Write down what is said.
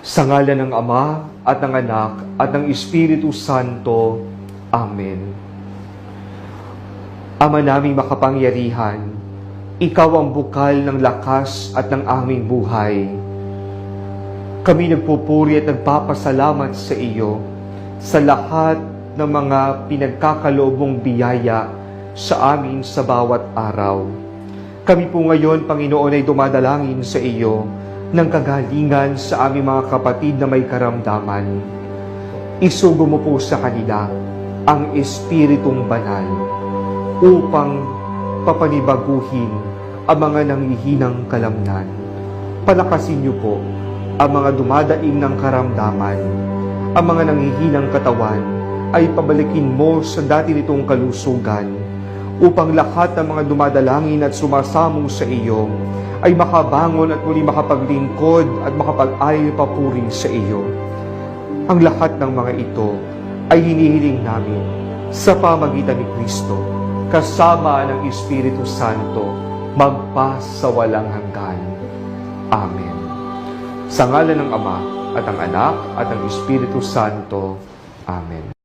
Sa ngalan ng Ama at ng Anak at ng Espiritu Santo. Amen. Ama naming makapangyarihan, Ikaw ang bukal ng lakas at ng aming buhay. Kami nagpupuri at nagpapasalamat sa iyo sa lahat ng mga pinagkakaloobong biyaya sa amin sa bawat araw. Kami po ngayon, Panginoon, ay dumadalangin sa iyo ng kagalingan sa aming mga kapatid na may karamdaman. Isugo mo po sa kanila ang Espiritong Banal upang papanibaguhin ang mga nanghihinang kalamnan. Palakasin niyo po ang mga dumadaing ng karamdaman. Ang mga nanghihinang katawan ay pabalikin mo sa dati nitong kalusugan upang lahat ng mga dumadalangin at sumasamo sa iyo ay makabangon at muli makapaglingkod at makapag-ayo papuri sa iyo. Ang lahat ng mga ito ay hinihiling namin sa pamagitan ni Kristo kasama ng Espiritu Santo magpa sa walang hanggan. Amen. Sa ngalan ng Ama at ng Anak at ng Espiritu Santo. Amen.